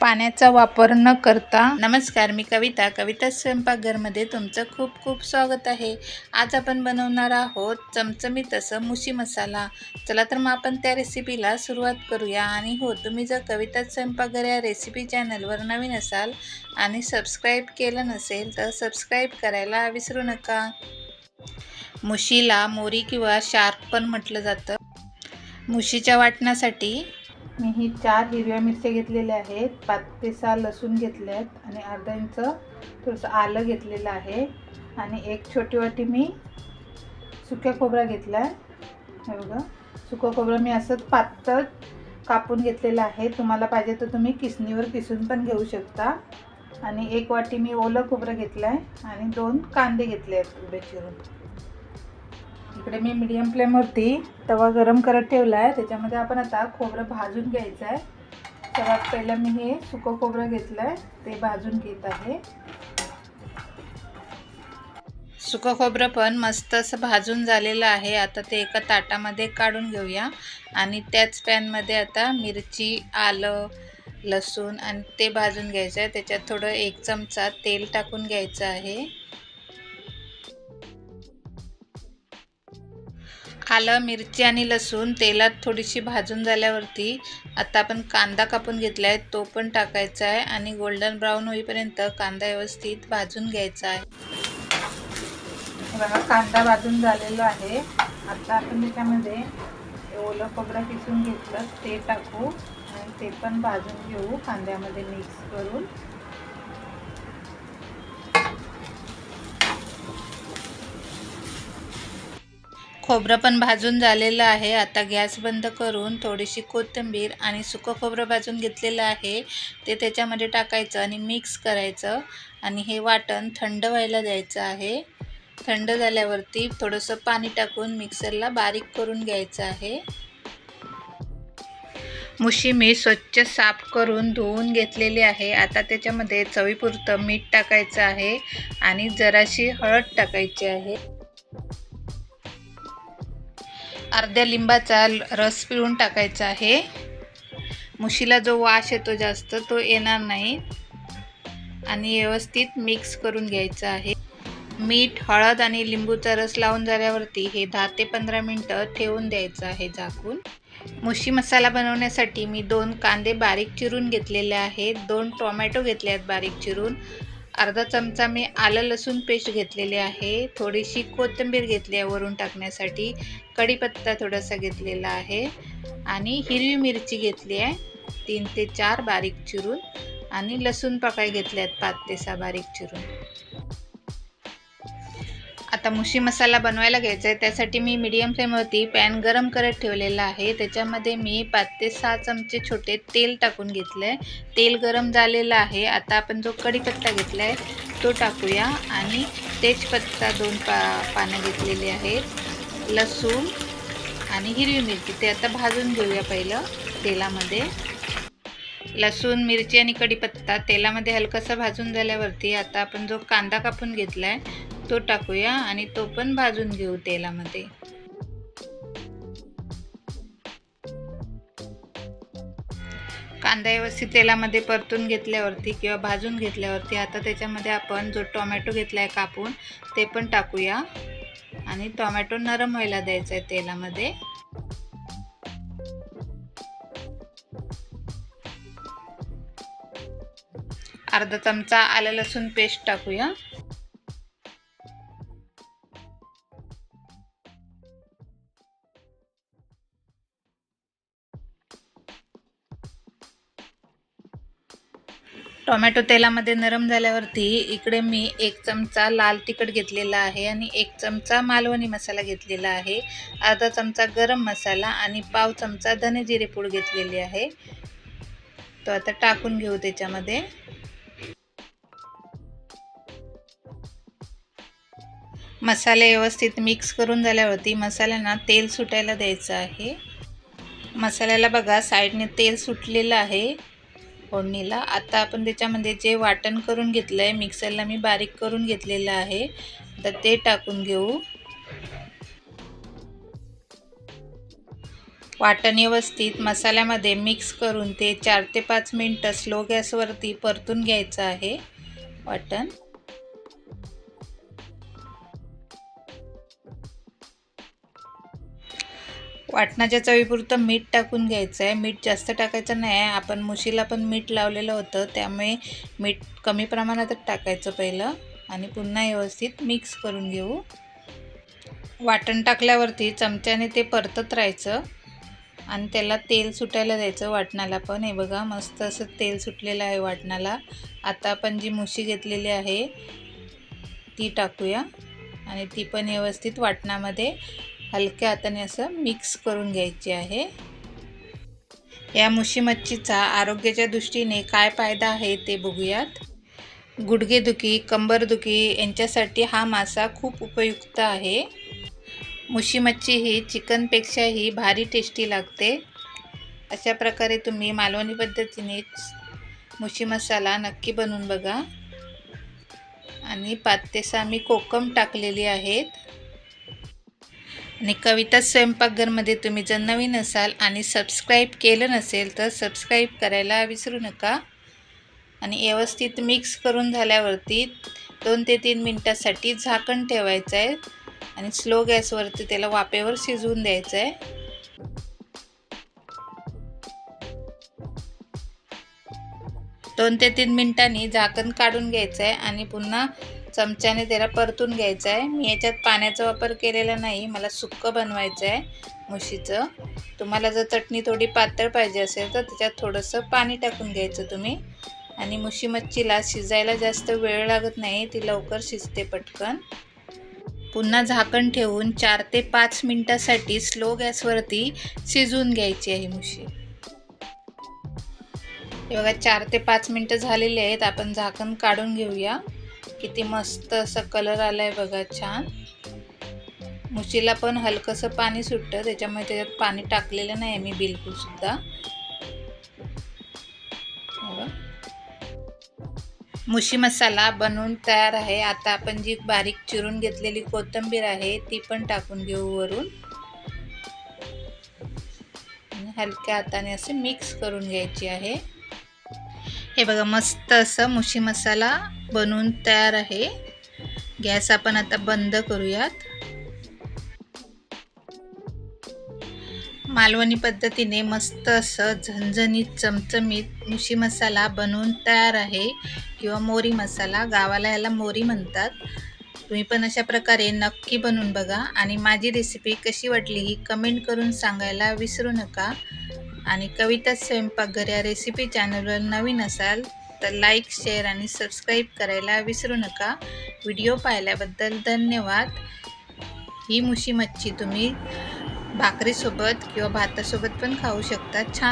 पाण्याचा वापर न करता. नमस्कार मी कविता. कविता स्वयंपाकघरमध्ये तुमचं खूप खूप स्वागत आहे. आज आपण बनवणार आहोत चमचमीत असं मुशी मसाला. चला तर मग आपण त्या रेसिपीला सुरुवात करूया. आणि हो तुम्ही जर कविता स्वयंपाकघर या रेसिपी चॅनलवर नवीन असाल आणि सबस्क्राईब केलं नसेल तर सबस्क्राईब करायला विसरू नका. मुशीला मोरी किंवा शार्क पण म्हटलं जातं. मुशीच्या वाटण्यासाठी मी ही चार हिरव्या मिरच्या घेतलेल्या आहेत. पाच ते सहा लसूण घेतले आहेत आणि अर्धा इंच थोडंसं आलं घेतलेलं आहे. आणि एक छोटी वाटी मी सुक्या खोबरा घेतला. आहे हे बघा सुकं खोबरं मी असंच पातळ कापून घेतलेलं आहे. तुम्हाला पाहिजे तर तुम्ही किसणीवर किसून पण घेऊ शकता. आणि एक वाटी मी ओलं खोबरं घेतलं आहे आणि दोन कांदे घेतले आहेत उभे चिरून. इकडे मी मीडियम फ्लेमवरती तवा गरम करत ठेवला आहे त्याच्यामध्ये आपण आता खोबरं भाजून घ्यायचं आहे सर्वात पहिलं मी हे सुकं खोबरं घेतलं आहे ते भाजून घेत आहे. सुकं खोबरं पण मस्त असं भाजून झालेलं आहे. आता ते एका ताटामध्ये काढून घेऊया. आणि त्याच पॅनमध्ये आता मिरची आलं लसूण आणि ते भाजून घ्यायचं आहे त्याच्यात थोडं एक चमचा तेल टाकून घ्यायचं आहे. आलं मिरची आणि लसूण तेलात थोडीशी भाजून झाल्यावरती आता आपण कांदा कापून घेतला आहे तो पण टाकायचा आहे आणि गोल्डन ब्राऊन होईपर्यंत कांदा व्यवस्थित भाजून घ्यायचा आहे. बघा कांदा भाजून झालेला आहे. आता आपण त्याच्यामध्ये ओलं खोबरं किसून घेतलं ते टाकू आणि ते पण भाजून घेऊ कांद्यामध्ये मिक्स करून. खोबरं पण भाजून झालेलं आहे. आता गॅस बंद करून थोडीशी कोथिंबीर आणि सुकं खोबरं भाजून घेतलेलं आहे. ते त्याच्यामध्ये टाकायचं आणि मिक्स करायचं आणि हे वाटण थंड व्हायला द्यायचं आहे. थंड झाल्यावरती थोडंसं पाणी टाकून मिक्सरला बारीक करून घ्यायचं आहे. मुशी मी स्वच्छ साफ करून धुवून घेतलेली आहे. आता त्याच्यामध्ये चवीपुरतं मीठ टाकायचं आहे आणि जराशी हळद टाकायची आहे. अर्ध्या लिंबाचा रस पिळून टाकायचा आहे. मुशीला जो वाश येतो जास्त तो येणार नाही. आणि व्यवस्थित मिक्स करून घ्यायचं आहे. मीठ हळद आणि लिंबूचा रस लावून झाल्यावरती हे दहा ते पंधरा मिनटं ठेवून द्यायचं आहे झाकून. मुशी मसाला बनवण्यासाठी मी दोन कांदे बारीक चिरून घेतलेले आहेत. दोन टोमॅटो घेतले आहेत बारीक चिरून. अर्धा चमचा मी आलं लसूण पेस्ट घेतलेली आहे. थोडीशी कोथिंबीर घेतली आहे वरून टाकण्यासाठी. कढीपत्ता थोडासा घेतलेला आहे. आणि हिरवी मिरची घेतली आहे. तीन ते चार बारीक चिरून. आणि लसूण पकाय घेतले आहेत पाच ते सहा बारीक चिरून. आता मुशी मसाला बनवायला घ्यायचा आहे. त्यासाठी मी मीडियम फ्लेमवरती पॅन गरम करत ठेवलेला आहे. त्याच्यामध्ये मी पाच ते सहा चमचे छोटे तेल टाकून घेतलं आहे तेल गरम झालेलं आहे. आता आपण जो कढीपत्ता घेतला आहे तो टाकूया. आणि तेजपत्ता दोन पा पानं घेतलेली आहेत. लसूण आणि हिरवी मिरची. ते आता भाजून घेऊया पहिलं तेलामध्ये. लसूण मिरची आणि कढीपत्ता तेलामध्ये हलकासा भाजून झाल्यावरती आता आपण जो कांदा कापून घेतला आहे तो टाकूया आणि तो पण भाजून घेऊ तेलामध्ये. कांदा व्यवस्थित तेलामध्ये परतून घेतल्यावरती किंवा भाजून घेतल्यावरती आता त्याच्यामध्ये आपण जो टोमॅटो घेतला आहे कापून ते पण टाकूया. आणि टोमॅटो नरम व्हायला द्यायचा आहे तेलामध्ये. अर्धा चमचा आलं लसूण पेस्ट टाकूया. टोमॅटो तेलामध्ये नरम झाल्यावरती इकडे मी एक चमचा लाल तिखट घेतलेला आहे आणि एक चमचा मालवणी मसाला घेतलेला आहे. अर्धा चमचा गरम मसाला आणि पाव चमचा धने जिरे पूड घेतलेली आहे. तो आता टाकून घेऊ त्याच्यामध्ये. मसाले व्यवस्थित मिक्स करून झाल्यावरती मसाल्यांना तेल सुटायला द्यायचं आहे. मसाल्याला बघा साईडने तेल सुटलेलं आहे. फोडणीला. आता आपण त्याच्यामध्ये जे वाटण करून घेतलं आहे मिक्सरला मी बारीक करून घेतलेलं आहे. तर ते टाकून घेऊ. वाटण व्यवस्थित मसाल्यामध्ये मिक्स करून ते चार ते पाच मिनटं स्लो गॅसवरती परतून घ्यायचं आहे वाटण. वाटणाच्या चवीपुरतं मीठ टाकून घ्यायचं आहे मीठ जास्त टाकायचं नाही. आहे आपण मुशीला पण मीठ लावलेलं होतं. त्यामुळे मीठ कमी प्रमाणातच टाकायचं पहिलं आणि पुन्हा व्यवस्थित मिक्स करून घेऊ. वाटण टाकल्यावरती चमच्याने ते परतत राहायचं आणि त्याला तेल सुटायला द्यायचं वाटणाला पण. हे बघा मस्त असं तेल सुटलेलं आहे वाटणाला. आता आपण जी मुशी घेतलेली आहे ती टाकूया. आणि ती पण व्यवस्थित वाटणामध्ये हलक्या हाताने असं मिक्स करून घ्यायची आहे. या मुशी मच्छीचा आरोग्याच्या दृष्टीने काय फायदा आहे ते बघूयात. गुडघेदुखी कंबरदुखी यांच्यासाठी हा मासा खूप उपयुक्त आहे. मुशी मच्छी ही चिकनपेक्षाही भारी टेस्टी लागते. अशा प्रकारे तुम्ही मालवणी पद्धतीने मुशी मसाला नक्की बनवून बघा. आणि पाच ते सहा मी कोकम टाकलेली आहेत. आणि कविता स्वयंपाकघरमध्ये तुम्ही जर नवीन असाल आणि सबस्क्राईब केलं नसेल तर सबस्क्राईब करायला विसरू नका. आणि व्यवस्थित मिक्स करून झाल्यावरती दोन ते तीन मिनटासाठी झाकण ठेवायचं आहे. आणि स्लो गॅसवरती त्याला वाफेवर शिजवून द्यायचं आहे. दोन ते तीन मिनटांनी झाकण काढून घ्यायचं आहे आणि पुन्हा चमच्याने त्याला परतून घ्यायचं आहे. मी याच्यात पाण्याचा वापर केलेला नाही मला सुक्कं बनवायचं आहे मुशीचं. तुम्हाला जर चटणी थोडी पातळ पाहिजे असेल तर त्याच्यात थोडंसं पाणी टाकून घ्यायचं तुम्ही. आणि मुशी मच्छीला शिजायला जास्त वेळ लागत नाही ती लवकर शिजते पटकन. पुन्हा झाकण ठेवून चार ते पाच मिनटासाठी स्लो गॅसवरती शिजवून घ्यायची आहे मुशी. हे बघा चार ते पाच मिनटं झालेली आहेत. आपण झाकण काढून घेऊया. किती मस्त असं कलर आला आहे बघा छान. मुशीला पण हलकंसं पाणी सुटतं त्याच्यामुळे त्याच्यात पाणी टाकलेलं नाही मी बिलकुलसुद्धा मुशी मसाला बनवून तयार आहे. आता आपण जी बारीक चिरून घेतलेली कोथिंबीर आहे ती पण टाकून घेऊ वरून. हलक्या हाताने असे मिक्स करून घ्यायची आहे. हे बघा मस्त असं मुशी मसाला बनवून तयार आहे. गॅस आपण आता बंद करूयात. मालवणी पद्धतीने मस्त असं झणझणीत चमचमीत मुशी मसाला बनवून तयार आहे किंवा मोरी मसाला. गावाला याला मोरी म्हणतात. तुम्ही पण अशा प्रकारे नक्की बनवून बघा. आणि माझी रेसिपी कशी वाटली ही कमेंट करून सांगायला विसरू नका. आणि कविता स्वयंपाकघर या रेसिपी चॅनलवर नवीन असाल तर लाईक शेअर आणि सबस्क्राईब करायला विसरू नका. व्हिडिओ पाहिल्याबद्दल धन्यवाद. ही मुशी मच्छी तुम्ही भाकरीसोबत किंवा भातासोबत पण खाऊ शकता. छान